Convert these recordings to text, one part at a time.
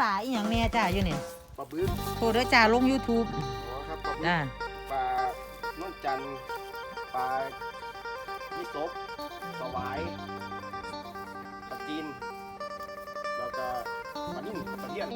ป่าอีหยังแน่จ้าอยู่นี่ปลาบึกโทรเด้อจ้าลง YouTube อ๋อครับปลาบึกจ้าปลาโน่นจันทร์ปลายี่สบสวายปลาจีนแล้วก็ปลานิ่มปลาเลี้ยน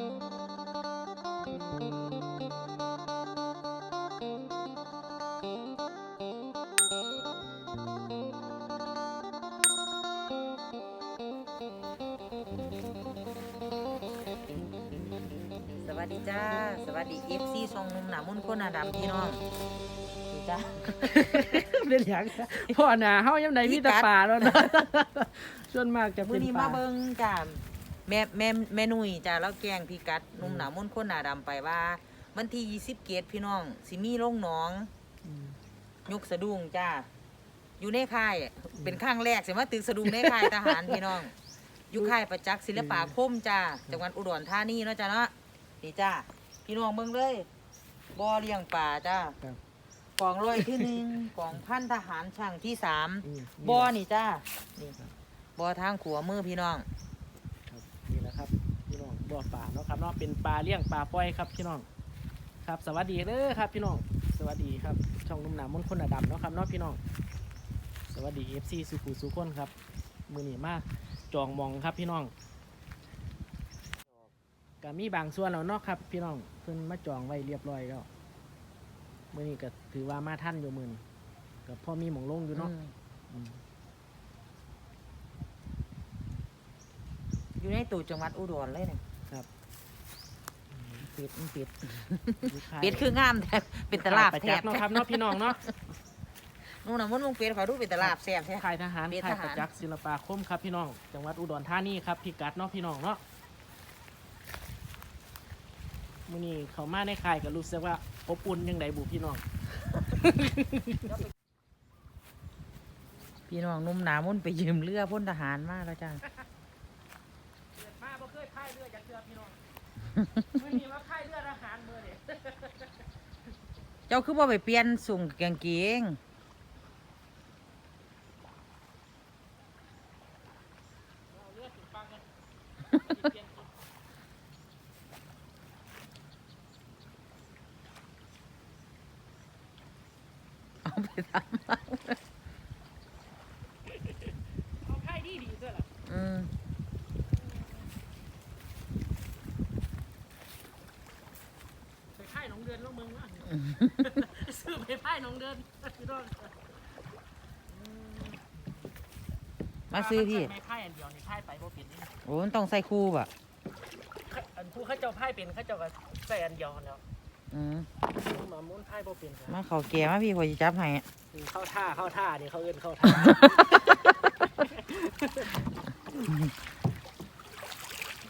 ดีจ้า สวัสดี FC ซองหนุ่มหนามนต์คนหน้าดำพี่น้องนี่จ้า เป็นหยังพ่อหนาเฮายังไดมีแต่ป่าแล้วนะส่วนมากจะมื้เป็อนนี้ป่ามาเบิ่งจ้าแม่แม่แม่นุ่ยจ้าแล้วแกงพี่กัดหนุ่มหนามนต์คนหน้าดำไปว่าวันที่20เกตพี่น้องสิมีโรงหนอง อืม ยกสะดุ้งจ้า อยู่ในค่ายเป็นครั้งแรกสิมาตึกสะดุ้งในค่ายทหารพี่น้อง อยู่ค่ายประจักษ์ศิลปาคมจ้าจังหวัดอุดรธานีเนาะจ้าเนาะ นี่จ้าพี่น้องเบิ่งเลยบ่อเลี้ยงปลาจ้าครับกองร้อยที่หนึ่งกองพันทหารช่างที่สามอืมบ่อนี่จ้านี่บ่อทางขัวมือพี่น้อง ครับนี่แหละครับพี่น้องบ่อป่าเนาะครับเนาะเป็นปลาเลี้ยงปลาปล่อยครับพี่น้องครับ สวัสดีเด้อครับพี่น้องสวัสดีครับช่องนุ่มหนามนต์คนหนาดำเนาะครับเนาะพี่น้องสวัสดี FC สุขุสุคนครับมือนี้มาจองหมองครับพี่น้อง ก็มีบางส่วนแล้วเนาะครับ พี่น้องเพิ่นมาจองไว้เรียบร้อยแล้วมือนี้ก็ถือว่ามาท่านอยู่มือนกับพ่อมีหมองลงอยู่เนาะอืมอืมอยู่ในตู่จังหวัดอุดรเลยเนี่ยครับเป็ดมันเป็ดลูกค้าเป็ดคืองามแท้เป็นตลาบประแทจับกษ์เนาะครับเนาะพี่น้องเนาะนู่นน่ะมันมึงเป็ดเขาดูเป็นตลาบแซ่บแท้ค่ายทหารเป็ดค่ายทปหารระจักษ์ศิลปาคมครับพี่น้อง จังหวัดอุดรธานีครับพี่กัดเนาะพี่น้องเนาะ มื้อนี้เขามาในค่ายก็รู้สึกว่าอบอุ่นยังไดบุพี่น้อง พี่น้องหนุ่มหนามุ่นไปยืมเรือพ่นทหารมาแล้วจ้าเกิดมาบ่เคยค่ายเรือจากเรือพี่น้องมื้อนี้ว่าค่ายเรือทหารมื้อนี้เจ้าคือว่าไปเปลี่ยนสุ่งกางเกงเอาเรือถึงฟังกันเปลี่ยน เอาไปทเอาค่ายดีดีๆด้วยล่ะำอืมไปค่ายหนองเดือนแล้วมึงนะซื้อไปค่ายหนองเดือนพี่น้องมาซื้อพี่ไม่ค่ายอันเดียวนี่ค่ายไปบ่เป็นนี่โอ้มันต้องใส่คู่บ่ะอันผู้เขาเจ้าไพ่เป็นเขาเจ้าก็ใส่อันเดียวกันแล้ว อืมมาม้วนไพ่บ่เป็นครับมาเขาแก่มาพี่ขอยสิจับให้เข้าท่าเข้าท่านี่เขาเอื้นเข้าท่า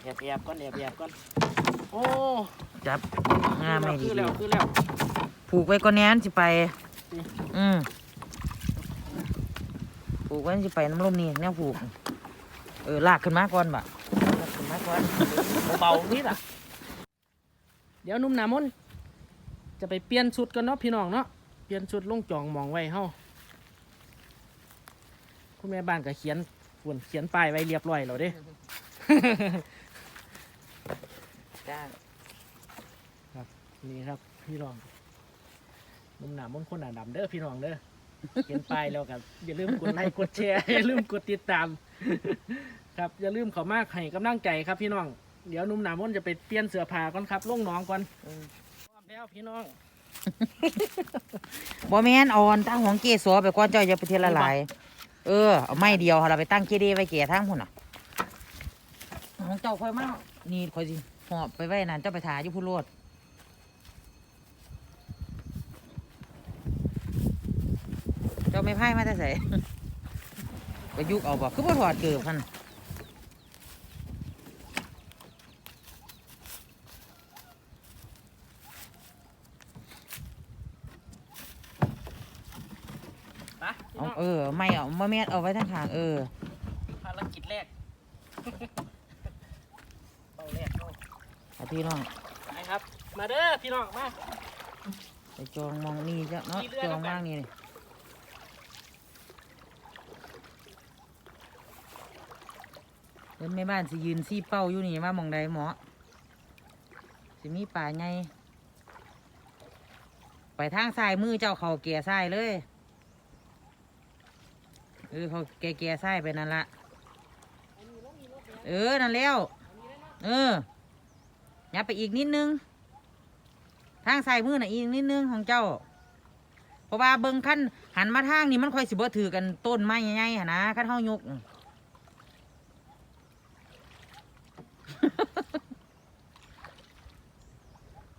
แอบแอบก่อนแอบแอบก่อนโอ้จับงามไม่ดีคือแล้วคือแล้วผูกไว้ก่อนแน้นสิไปอืมอืมผูกไว้สิไปน้ำลมนี่แนวผูก เออลากขึ้นมาก่อนบ่ะลากขึ้นมาก่อนเบาๆนี่ล่ะ เดี๋ยวหนุ่มหนามน จะไปเปลี่ยนชุดกันเนาะพี่น้องเนาะเปลี่ยนชุดลงจองหมองไว้เฮาคุณแม่บ้านก็เขียนฝนเขียนป้ายไว้เรียบร้อยแล้วเด้ จ้านี่ครับพี่น้องนุ่มหนามนคนหนาดำเด้อพี่น้องเด้อเขียนป้ายแล้วกันอย่าลืมกดไลค์กดแชร์อย่าลืมกดติดตาม ครับอย่าลืมเขามากให้กำลังใจครับพี่น้องเดี๋ยวนุ่มหนามนจะไปเปลี่ยนเสื้อผ้าก่อนครับลงหน้องก่อน อืมพร้อม แล้วพี่น้องบ่แม่นอ่อนตั้งของเกสรไปก่อนเจ้าอย่าไปเทละหลาย เออเอาไม้เดียวเราไปตั้งเกเดไว้เกะทางพุ่นน่ะของเจ้าค่อยมานี่ค่อยสิหอบไปไว้นั่นเจ้าไปถ่ายอยู่พุ่นโลดเจ้าไม่พ่ายมาแต่ใส่ก็ยุกเอาบ่คือบ่ถอดเกือบพัน เอาน้องเออ ไม่เอาบ่แม่นเอาไว้ทางข้างเออภารกิจแรกเป้าแรกเข้าเอาพี่น้องไปครับ มาเด้อพี่น้องมา ไปจองมองนี่จ้ะเนาะมีเรือจแล้อวงกันมากนี่เลยเดินแม่บ้านสิยืนซี่เป้าอยู่นี่ว่ามองใดหมอสิมีป่าไงไปทางซ้ายมือเจ้าเขาเกียร์ซ้ายเลย เออเขาเกียร์เกียร์ซ้ายไปนั่นละเออ นั่นแล้ว เอออย่าไปอีกนิดนึง ทางซ้ายมือน่ะอีกนิดนึงของเจ้า เพราะว่าเบิ่งขั้นหันมาทางนี้มันค่อยสิบ่ถือกันต้นไม้ใหญ่ๆหั่นนะขั้นเฮายก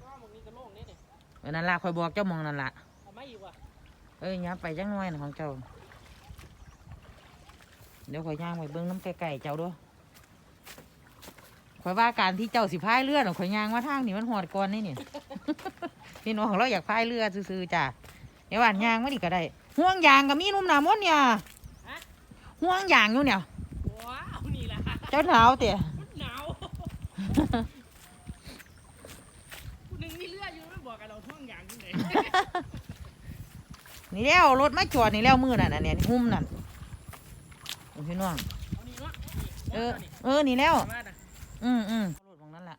ก็มึงนี่ก็โล่งนี่นี่เออนั่นละคอยบอกเจ้ามองนั่นละเอาไม่อีกว่ะเอ้ยอย่าไปจังน้อยนะของเจ้า เดี๋ยวคอยย่างไปเบิ่งน้ำไก่ๆเจ้าด้วยคอยว่าการที่เจ้าสิพายเรือน่ะคอยย่างมาทางนี่มันหอดก่อนนี่นี่ พี่น้องเราอยากพายเรือซื่อๆจ้ะเดี๋ยวหวานย่างมาดิก็ได้ห่วงยางก็มีนุ่มหนามดเนี่ยห่วงยางอยู่เนี่ยว้าวนี่แหละเจ้าหนาวเตะหนาวหนึ่งมีเลือดอยู่ไม่บอกกันเราท่วงอย่างที่ไหนนี่แล้วรถมาจอดนี่แล้วมือนั่นน่ะเนี่ยหุ้มนั่น พี่น้องเอานี่เนาะเออ เออ นี่แล้วมาน่ะอืมอืมรถของนั้นแหละ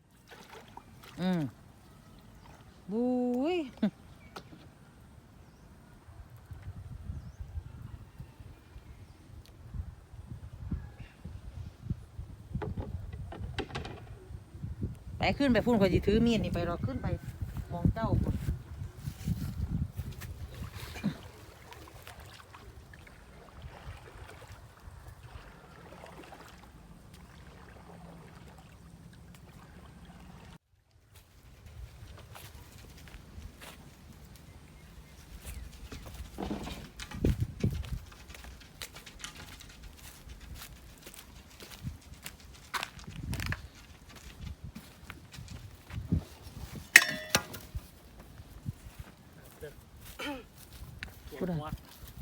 อืมบุ้ยไปขึ้นไปพุ่นคอยสิถือมีดนี่ไปรอขึ้นไปมองเจ้าพุ่นพู ดอะ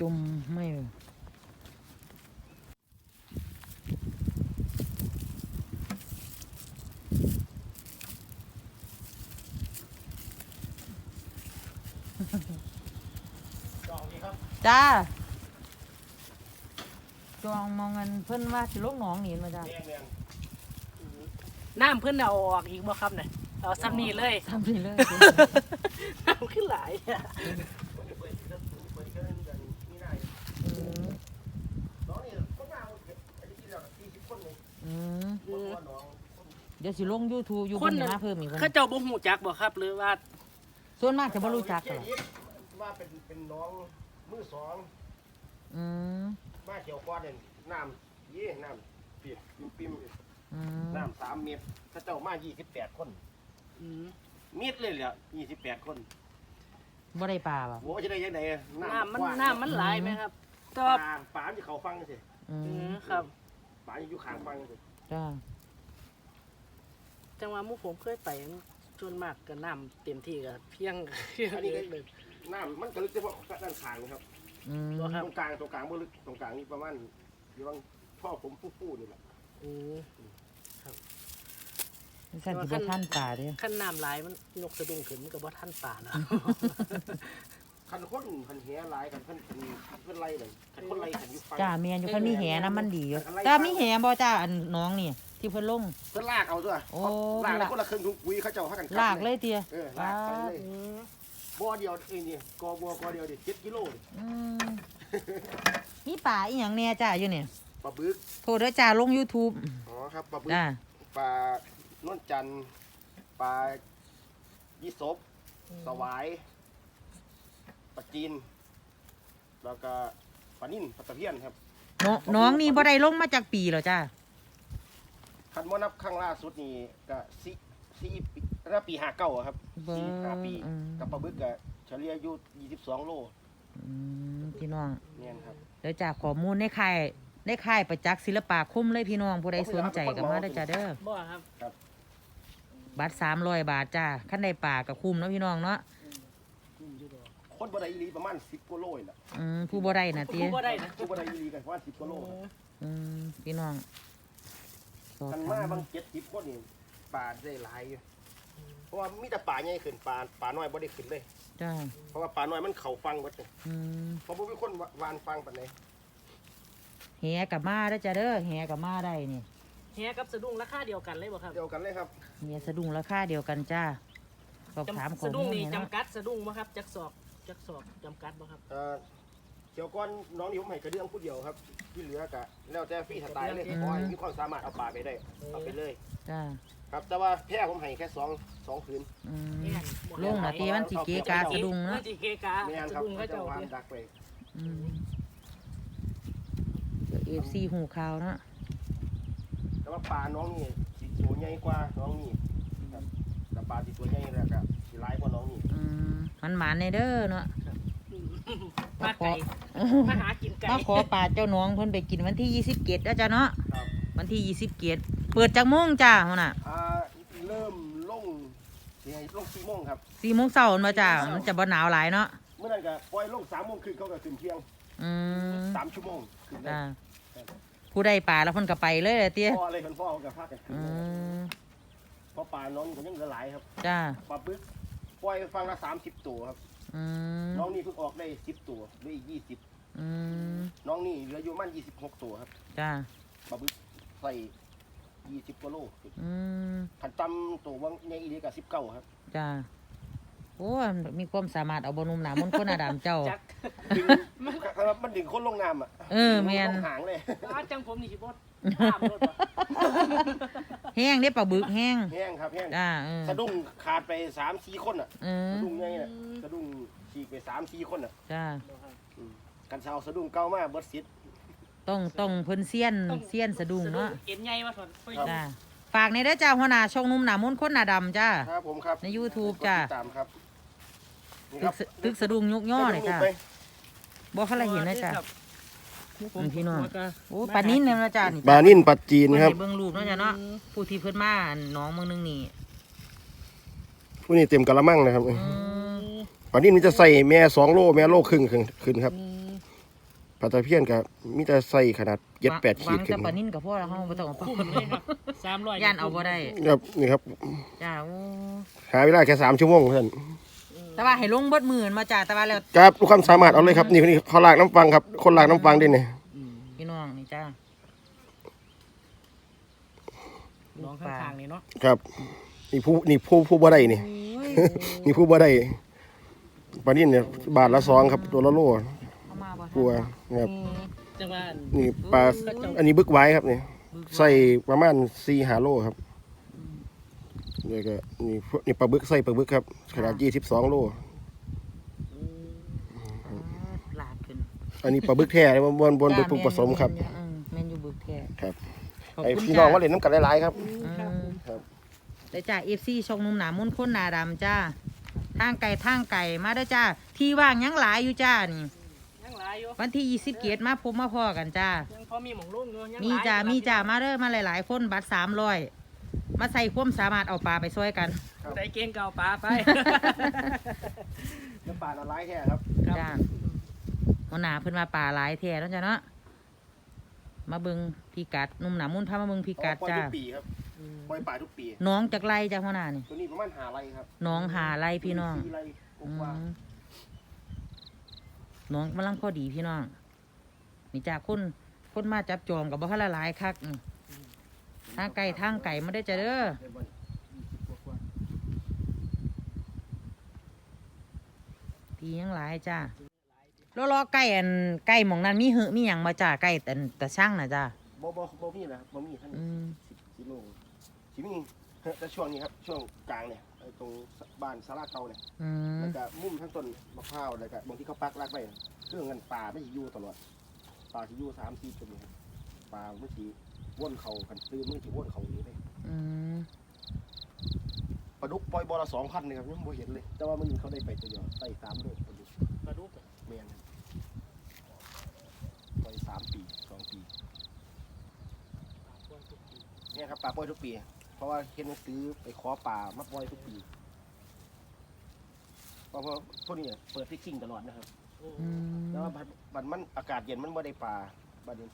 จมไม่จองดีครับจ้าจองมองเงินเพิ่นว่าสิลงหนองหนีมาจ้าแดงแดงน้ำเพิ่นเอาออกอีกบ่ครับเนี่ยเอาซ้ำนี่เลยทำนี่เลยน้ำขึ้นหลายอะ คนจะเปิดก็เปิดก็เล่นกันนี่ได้ อืม น้องนี่คนมาเอาอันนี้ที่เราที่สิบคนเลย อืมคนว่าน้องคนเดี๋ยวสิลง YouTube อยู่คเพิ่นนน่ะมาเพิ่มอีกคนเขาเจ้าบ่ฮู้จักบ่ครับหรือว่าส่วนมากจะบ่รู้จักกันหรอกว่าเป็นเป็นน้องมือสองอืมมาเขียวก้อนเนี่ยน้ำยี่น้ำเปียกปิมปิมอืมน้ำสามเมตรถ้าเจ้ามายี่สิบแปดคนอืมเมตรเลยเหรอยี่สิบแปดคนบ่ได้ปลาป่ะโว้จะได้ยังไงน้ำมันกว้างน้ำมันหลายไหมครับปก็ลาปลาที่เขาฟังสิอือืมมครับปลาอยู่ข้างฟังสิจ้าจังหวะหมู่ผมเคยไปส่วนมากก็น้ำเต็มที่ก็เพียงเพียงอันนี้ก็เลย น้ำมันก็ลึกเฉพาะด้านข้างนะครับ อืมตัวคตรับรงกลางตรงกลางบ่ลึกตรงกลางนี่ประมาณอยู่ว่างพ่อผมฟู่ๆนี่แหละอืมสั่นสิบ่ท่านปลาเด้อ ขั้นน้ำหลายมันยกสะดุ้งขึ้นมันก็บ่ทันป่านะ คันคนคันแหหลายกันคันคันเพิ่นไล่เลยคันคนไล่คันอยู่ฟังจ้าแม่นอยู่คันมีแหนะมันดีอยู่จ้ามีแหบ่จ้าอันน้องนี่ ที่เพิ่นลง เพิ่นลากเอาด้วยโอ้ลากแล้วคนละครึ่งถุงปุ๋ยเขาเจ้าหากันบลากเลยเตียเออลากไปเลยบ่อเดียวเองนี่กอบัวกอเดียวดิ7กิโลนี่อืมมีปลาอีหยังแน่จ้าอยู่เนี่ยปลาบึกโทรเด้อจ้าลง YouTube อ๋อครับปลาบึกจ้าปลานวลจันทร์ปลายี่สบสวาย ปลาจีน แล้วก็ปลานิ่นปลาตะเพียนครับน้องน้องนี่บ่ได้ลงมาจากปีเหรอจ้าคันว่านับครั้งล่าสุดนี่ก็สี่สี่ปีน่าปีห้าเก้าครับเบิ่สี่งห้าปีอืมกับปลาบึกก็เฉลี่ยอยู่ยี่สิบสองโลอืมพี่น้องเนี่ยครับเดี๋ยวจากข้อมูลในค่ายในค่ายประจักษ์ศิลปาคมเลยพี่น้องผู้ใดสนใจก็มาได้อจ้าเด้อบ่ครับบัตรสามร้อยบาทจ้าขั้นใดป่ากับคุ้มเนาะพี่น้องเนาะอืมอยู่ดอก คนบ่ได้อีหลีประมาณสิบกว่าโลนี่แหละอืมผู้บ่ได้นะเตี้ยบ่ได้นะคนบ่ได้อีหลีกันประมาณสิบกว่าโลครับอืมพี่น้องสอบกันถามาบามงเจ็ดสิบคนนี่ปลาได้หลายอยู่เพราะว่ามีแต่ปลาใหญ่ขึ้นปลาปลาน้อยบ่ได้ขึ้นเลย จ้าเพราะว่าปลาน้อยมันเข่าฟังหมดเลยอืมเพราะบ่มีคนวานฟังปานใดแหกับมาได้อจ้าเด้อแหกับมาได้นี่แฮกับสะดุ้งราคาเดียวกันเลยบ่ครับเดียวกันเลยครับ แหสะดุ้งราคาเดียวกันจ้าสอบถามข้อสะดุ้มูงลนี่นี่เนาะจำกัดสะดุ้งบ่ครับจักศอก จักศอกจำกัดบ่ครับเอ่อเกี่ยวก้อนน้องนี่ผมให้กระเดื่องผู้เดียวครับ ที่เหลือกะแล้วแต่ฟรีสไตล์เลยขอให้มีความสามารถเอาปลาไปได้เอาไปเลย จ้าครับ แต่ว่าแพ้ผมให้แค่สองสองคืนอืมเนี่ยลงนาทีมันสิเกกาสะดุ้งเนาะเนาะสิเกกาไม่งั้นคสะรับดุ้งเขาเขาจะเจ้าวางเนี่ยดักไปอืมเดี๋ยวเอฟซีหูข่าวเนาะแต่ว่าปลาน้องนี่สิตัวใหญ่กว่าน้องนี่ครับแต่ปลาสิตัวใหญ่แล้วก็สิร้ายกว่าน้องนี่อืม มันหมานในเด้อเนาะมาไก่มาหากินไก่มาขอปลาเจ้าน้องเพิ่นไปกินวันที่ยี่สิบเกตแล้วจ้าเนาะครับวันที่ยี่สิบเกตเปิดจากโมงจ้าหัวน่ะอ่าเริ่มลงยังไงลงสี่โมงครับสี่โมงเช้ามาจ้ามันจะบ่หนาวหลายเนาะเมื่อนั้นก็ปล่อยลงสามโมงครึ่งเขาก็ขึ้นเที่ยงอืมสามชั่วโมงขึ้นได้จ้าผู้ใดปลาแล้วเพิ่นก็ไปเลยเตี้ยพ่ออะไรคนพ่อเขาก็พากันขึ้นอืเลยมเพราะปลาน้องนี่ก็ยังเหลือหลายครับจ้าปลาบึก ปล่อยฟังละสามสิบตัวครับ อืมน้องนี่เพิ่งออกได้สิบตัวเหลืออีกยี่สิบอืมน้องนี่เหลืออยู่มันยี่สิบหกตัวครับจ้าปลาบึกใส่ยี่สิบกว่าโลอืมขันตำตัวว่างใหญ่อีเดียกับสิบเก้าครับจ้าโอ้ยมีความสามารถเอาบนุ่มหนามนต์คนอาดามเจ้า จักดึงครับมันดึงคนลงน้ำอะเออแม่นลงหางเลย อาจังผมนี่สิบ่ ตามรถบ่แห้งเด้ปลาบึกแห้งแห้งครับแห้งจ้าเออ สะดุ้งขาดไปสามสี่คนอะเออสะดุ้งใหญ่น่ะสะดุ้งฉีกไปสามสี่คนอะจ้าอืมกันเช้าสะดุ้งเก้ามากเบิดซิด ต้องต้องเพิ่นเซียนต้องเซียนสะดุ้งเนาะเอ็นใหญ่มาสอนค่อยครับ จ้าฝากในเด้อจ้าหัวหน้าช่องนุ่มหนามนต์คนหนาดำจ้า ครับผมครับใน YouTube จ้ะ กดติดตามครับนี่ตึครักบสะตึกสะดุ้งยกย่อเลยจ้าไปบอกเขาละเห็นนะจ้า ครับ อืมพี่น้อง โอ้ปลานิ่นเนี่ยนะจ้านี่บานินปัดจีนเพิ่นครับให้เบิ่งรูปเนาะจ้าเนาะผู้ที่เพิ่นมาอันน้องเมืองนึงนี่ผู้นี้เต็มกะละมังนะครับอืมปานินมันจะใส่แม่สองโลแม่โลครึ่งขึ้นขึ้นครับปลาตะเพียนกับมีแต่ใส่ขนาดเจ็ดแปดขีดวางขึ้นแต่ปลานิ่นกับพ่อแล้วเขาบ่ต้องเอาปลาคุ้มเลยครับสามร้อยย่านเอาบ่ได้ครับนี่ครับ จ้าโอ้หาเวลาแค่สามชั่วโมงเท่านั้น แต่ว่าให้ลงเบิดหมื่นมาจ้าแต่ว่าแล้วครับทุกความสามารถเอาเลยครับนี่นี่เขาลากน้ำฟังครับ คนลากน้ำฟังด้วยเนี่ยพี่น้องนี่จ้าน้องข้างๆนี่เนาะครับนี่ผู้นี่ผู้ผู้บ่ได้นี่นี่ผู้บ่ได้ปลานินเนี่ยบาทละสองครับ ตัวละโลเอามาบ่กลัวนะครับจังหว่านี่ปลาอันนี้บึกไว้ครับนี่ใส่ประมาณสี่หาโลครับ นี่ก็นี่พวกนี่ปลาบึกใส่ปลาบึกครับ ขนาดยี่สิบสองโลหลาดขึ้นอันนี้ปลาบึกแท้เลยบนบนบึกปลูกผสมครับอืมแม่นอยู่บึกแท้ครับขอบไอคุณพี่น้องจ้าว่าเล่นน้ำกันหลายๆครับอืมครับเดี๋ยวจ้าเอฟซีช่องนุ่มหนามุ่นค้นหนาดำจ้าทางไก่ทางไก่มาเด้อจ้าที่ว่างยังหลายอยู่จ้านี่ยังหลายอยู่วันที่ยี่สิบเกตมาพบมาพอกันจ้ายังพอมีหม่องลงอยู่ยังหลยมีจ้าอยู่มีจ้ามาเด้อมาหลายๆคนบัตรสามร้อย มาใส่ความสามารถเอาปลาไปช่วยกัน ใส่เกงเก่าปลาไปน้ำปลาละลายแท้ครับครับจ้าหัวหน้าเพิ่นมาป่าหลายแท้แล้วจ้าเนาะมาเบิงพิกัดนุ่มหนามุ่นพามาเบิงพิกัดปล่อยจ้าทุกปีครับปล่อยป่าทุกปี น้องจากไรจ้าหัวหน้านี่ตัวนี้ประมาณหาไรครับน้องหาไรพี่น้องสี่ไรกอืว่ามน้องกำลังพอดีพี่น้องนี่จ้าคนคนมาจับจองกับบ่คันละหลายคักอืม ทางไก่ทางไก่มาได้อจ้าเด้อพี่ยังหลายจ้าล้อล้อไก่อันไก่หมองนั้นมีหือมีหยังมาจ้าไก่แต่แต่ช่างนะจ้าบ่บ่บ่มีนะครับบ่มีท่านอืมสิบกิโลสิมีแต่ช่วงนี้ครับช่วงกลางเนี่ยไอ้ตรงบ้านสาราเก่าเนี่ยอืมแล้วก็มุมทั้งต้นมะพร้าวแล้วก็บางที่เขาปักลากไว้เครื่องเงินป่าไม่สิอยู่ตลอดป่าสิอยู่สามสี่ตัวนี้ครับป่าไม่สิ ว่นเขากันตื้อมือสิว่นเขานี้เลยอืมปลาดุกปล่อยบอละสองพันเลยครับยังบ่เห็นเลย แต่ว่ามันเขาได้ไปตัวเดียวใส่สามโลปลาดุกปลาดุกอะเมียนปล่อยสามปีสองปีเนี่ยครับปลาปล่อยทุกปี เพราะว่าเห็นหนังสือไปขอปลามาปล่อยทุกปีเพราะว่าพวกนี้เปิดฟิชชิ่งตลอดนะครับอืมแล้วบัดบัดมันอากาศเย็นมันไม่ได้ปลาบัดนี้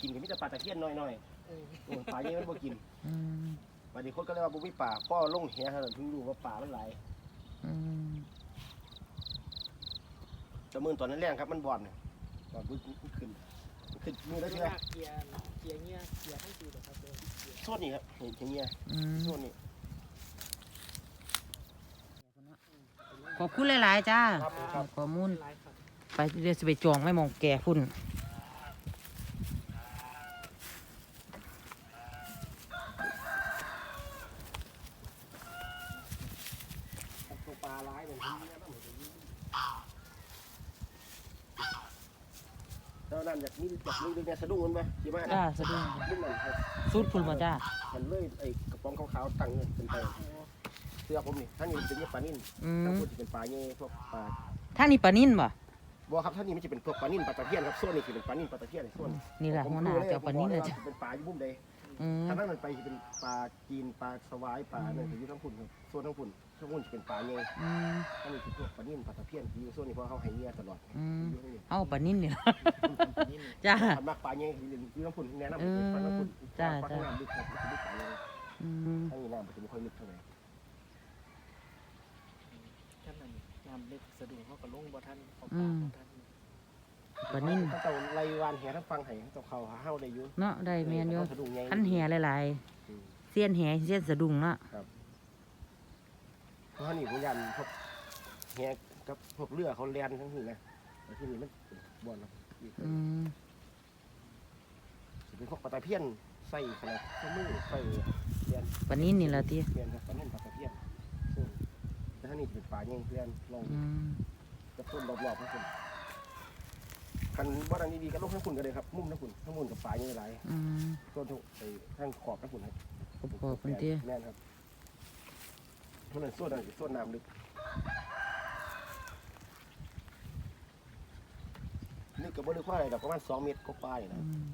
กินก็มีแต่ปลาตะเพียนน้อยๆเออ โอ้ยปลาเยอะมันบ่กินอืมบัดนี้คนก็เลยว่าบ่มีปลาพ่อลงแหเท่านั้นถึงรู้ว่าปลามันหลายอืมแต่มื่อตอนนั้นแรงครับมันบอดเนี่ยบอดบึ้งมันขึ้นมันขึ้นมือแล้แล้ววเชื่เชื่ออเกียร์เกียร์เงี้ยเกียร์ทั้งสี่เลยครับเดินเกียร์โซนนี่ครับเห็นอย่างเงี้ยอืมโซนนี่นขอบคุณหลาย ๆ จ้าครับผมครับ ข้อมูลหลายครับ ไปเดี๋ยวสิไปจองไม่มองแก่พุ่น ตัวปลาร้ายเหมือนที่นี่นะเหมือนที่นี่แล้วนั่นอยากมีอยากมีเรื่อง สะดุ้งมันไหมใช่ไหมจ้าสะดุ้งรุ่นนั้นครับสุดพุ่นบ่จ้ามันเลยไอ้กระป๋องขาวๆตั้งเนี่ยเป็นไปเสื้อผมนี่ท่านนี้เป็นเนื้อปลานิ่นอืทั้งมพูดจะเป็นปลาเงี้ยพวกปลาท่างนี้ปลานิ่นบ่บัวครับท่านนี้มันจะเป็นพวกปลานิ่นปลาตะเพียนครับส่วนนี้จะเป็นปลานิ่นปลาตะเพียนส่วนนี่แหละหัวหน้าเจ้าปลานิ่นเลยจ้ะเป็นปลาอยู่มุมใดอืมทางนั้นมันไปจะเป็นปลาจีนปลาสวายปลาเนี่ยอยู่ทั้งพุ่นครับส่วนทั้งพุ่น ทั้งพุ่นจะเป็นปลาเงี้ยอืมท่านนี้คือพวกปลานิ่นปลาตะเพียนอยู่ส่วนนี้เพราะเขาให้เงี้ยตลอดอืมอยู่นี่เอาปลานิ่นนี่ล่ะนี่จ้า ทำมากปลาเงี้ยอยู่ทั้งพุ่นแนะนำเออปลาทั้งพุ่นจ้ะปลาทั้งน้ำลึกครับมันจะลึกปลาเงี้ยอืมทั้งนี้น้ำมันจะไม่ค่อยลึกเท่าไหร่ท่านนั้นน้ำลึกสะดุ้งเขาก็ลงบ่ทันเขาปลาบ่ทันปลานิ่นถ้าเจ้าไล่วานแหทั้งฟังไห้เจ้าเขาหาเฮาได้อยู่เนาะได้แม่นอยู่สะดุ้งไงคันแห่หลายอืมๆเสี้ยนแห่เสี้ยนสะดุ้งเนาะเพ ราะนี่พยันพวกแหกับพวกเรือเขาแลนทั้งนี้นะแต่ที่นี่มันเป็นบ่อนเนาะนี่คืออืมสิเป็นพวกปลาตะเพียนใส่ขนาดข้อมือใส่เลียนปลานิ่นนี่ล่ะติเลียนครับปลาเน่นปลาตะเพียนซึ่งแต่ถ้านี่จะเป็นปลาเงี้ยเลียนลง อืมกับต้นรอบๆทั้งคนคันว่าอันนี้ดีก็ลงทั้งคุณกันเลยครับ มุมทั้งคุณทั้งมุมกับปลาเงี้ยหลายอืมต้นทุกไอ้ทั้งขอบทั้งคุณครับขอบขอบคุณติแม่นครับ เพราะนั้นส่วนนั้นคือส่วนน้ำลึกนึกกับบริว่าอะไรดอกประมาณสองเมตรก็ปลายนะอืม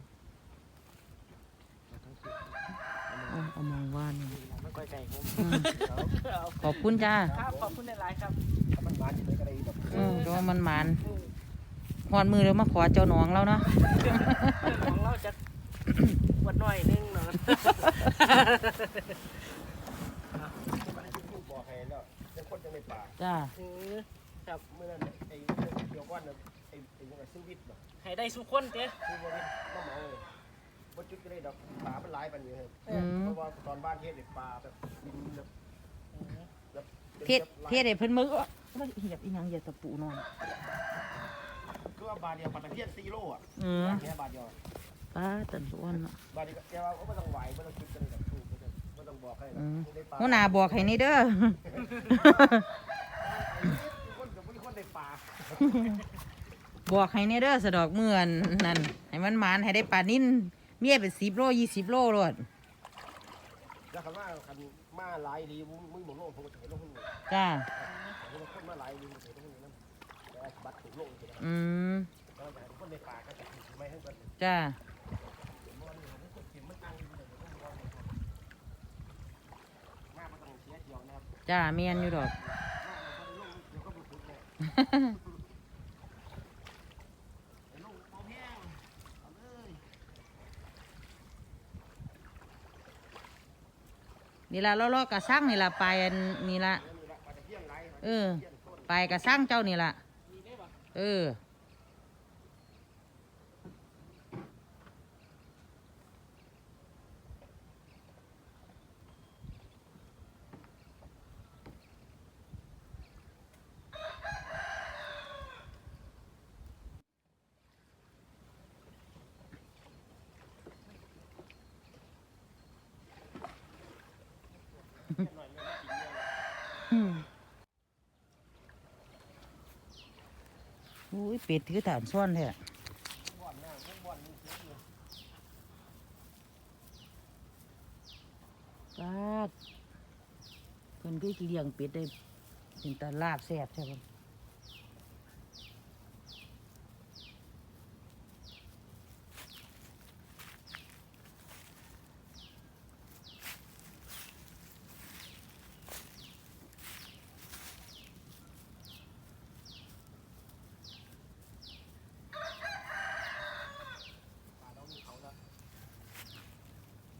เอาเอามองว่านี่ไม่ค่อยไกลผมอืมเอาขอบคุณจ้าครับขอบคุณหลายๆครับถ้ามันหวานจะได้ก็ได้ดอกเออแต่ว่ามันหมานหอนมือแล้วมาขอเจ้าหนองแล้วเนาะของเราจะวัดหน่อยนึงเนาะ บอกให้แล้วยังคนยังไม่ปลา จ้าเออครับเมื่อนั้นไอ้เดียวก้อนน่ะไอ้ไอ้ยังไงซื้อวิทย์บ่ให้ได้สุกคนเด้ซื้อบ่วิทย์ก็เหมาเลยบ่จุดก็ได้ดอกปลามันหลายปานนี้ครับอืมเพราะว่าตอนบ้านเฮ็ดเนี่ยปลาแบบกินแบบแบบเทศเทศให้เพิ่นมือว่าเหยียบอีหยังเหยียบตะปูนอนคือว่าบาทเดียวปลาตะเพียน4โลอะเออแค่บาทเดียวป้าตันอ้วนเนาะบาทเดียวแกว่าบ่ต้องไหวบ่ต้องคิดกันแบบถูกบ่ต้องบอกให้นะอืมได้ปลาหัวหน้าบอกให้นี่เด้อ บบ่มีคนอกให้นี่เด้อสะดอกเมื่อนนั่นให้มันหมานให้ได้ปลานิ่นเมียเป็น10โล20โลโลดแล้วคันว่าคันมาหลายดีมึงบ่ลงผมก็จะให้ลงหุ้นจ้าผมคนมาหลายดีมจะให้ลงหุ้นนำแต่บัตรถูกลงสินะอืมแล้วแต่คนได้ปลาก็จะไม่ให้กันจ้ามาบ่ต้องเสียเที่ยวนะครับจ้าเมียนอยู่ดอก นี่ละล้อๆกระซังนี่ละไปอันนี่ละเออไปกระซังเจ้านี่ละเออ อุ้ยเป็ดถือฐานซ่อนเลยปาดเพิ่นก็เลี้ยงเป็ดได้เป็นตาลาบแซ่บใช่ไหม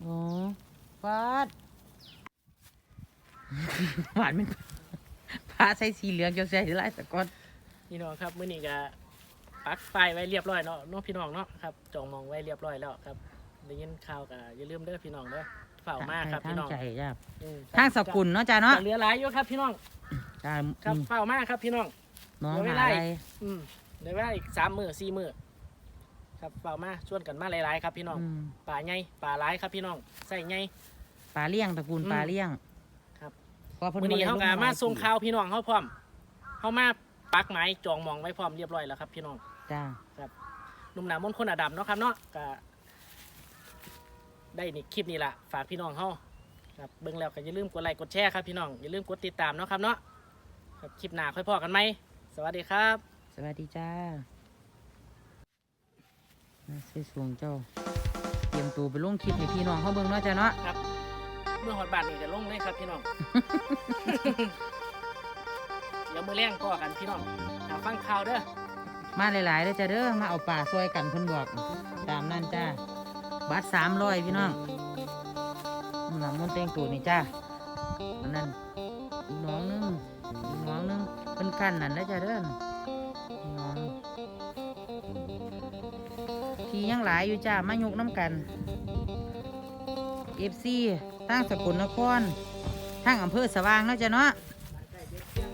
อ๋อปาด หวานมันพาใส่สีเหลืองจะใส่ไรแต่ก่อนพี่น้องครับมื้อนี้ก็ปักไฟไว้เรียบร้อยเนาะเน้องพี่น้องเนาะครับจองมองไว้เรียบร้อยแล้วครับได้ยินข่าวก็อย่าลืมเด้อพี่น้องเด้อเฝ้ามากครับทาพี่งน้องใจจ้ะอืมทางสกุลเนาะจ้ะเนาะจะเหลือหลายอยู่ครับพี่น้องจ้าครับนี่เฝ้ามากครับพี่น้องน้องเดี๋ยวไม่หาไล่อะไรอืมเดี๋ยวว่าอีกสามมือสี่มือครับเฝ้ามาชวนกันมาหลายๆครับพี่น้องอืมป่าใหญ่ป่าหลายครับพี่น้องใส่ใหญ่ปลาเลี้ยงตระกูลอืมปลาเลี้ยงครับ ก็พิ่มื้อนี้บ่ได้เฮาก็ลมาหลยส่งปีข่าวพี่น้องเฮาพร้อมเฮามาปักไม้จองหมองไว้พร้อมเรียบร้อยแล้วครับ พี่น้องจ้าหนุ่มหนามมนต์คนอดำเนาะครับเนาะก็ได้นี่คลิปนี้ละฝากพี่น้องเฮาครับเบิ่งแล้วก็อย่าลืมกดไลค์กดแชร์ครับพี่น้องอย่าลืมกดติดตามเนาะครับเนาะครับคลิปหน้าค่อยพอกันไหมสวัสดีครับ สวัสดีจ้าน่าเสียสวงเจ้า เตรียมตัวไปลงคลิปให้พี่น้องเขาเบิ่งเนาะจ้าเนาะครับเมื่อหอดบาทนี่จะลงเลยครับพี่น้อง เดี๋ยวมือแรงพ่อกันพี่น้องหาฟังข่าวเด้อ มาหลายๆเด้อจ้าเด้อ มาเอาป่าซอยกันเพิ่นบอก ตามนั่นจ้าบัตรสามร้อยพี่น้องหนังมันต์แต่งตัวนี่จ้าอันนั้นอีกน้องนึงอีกน้องนึงเพิ่นกันนั่นเด้อจ้าเด้ออีกน้องทียังหลายอยู่จ้ามายกน้ำกันเอฟซี ตั้งสกลนครทั้งอำเภอสว่างเนาะจ้าเนาะ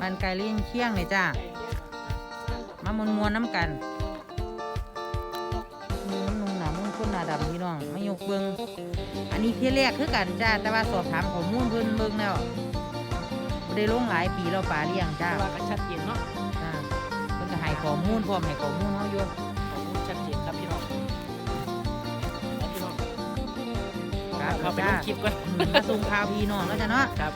บ้านไก่เลี้ยงเคียงเลยจ้ามามวนมวนๆน้ำกันมีน้ำนุ่งหนามุ่งคนหนาดำพี่น้องมายกเบิงอันนี้เที่ยแรกคือกันจ้าแต่ว่าสอบถามข้อมูลเพิ่นเบิงแล้วบ่ได้ลงหลายปีแล้วป่าเลี้ยงจ้าแต่ว่าก็ชัดเจนเนาะจ้าเพิ่นก็ให้ข้อมูลพร้อมให้ข้อมูลเฮาอยู่ ครับเราไปลจ้างคลิปกันอืมมาส่งข่าวพี่น้องแล้วจ้ะเนาะ ครับ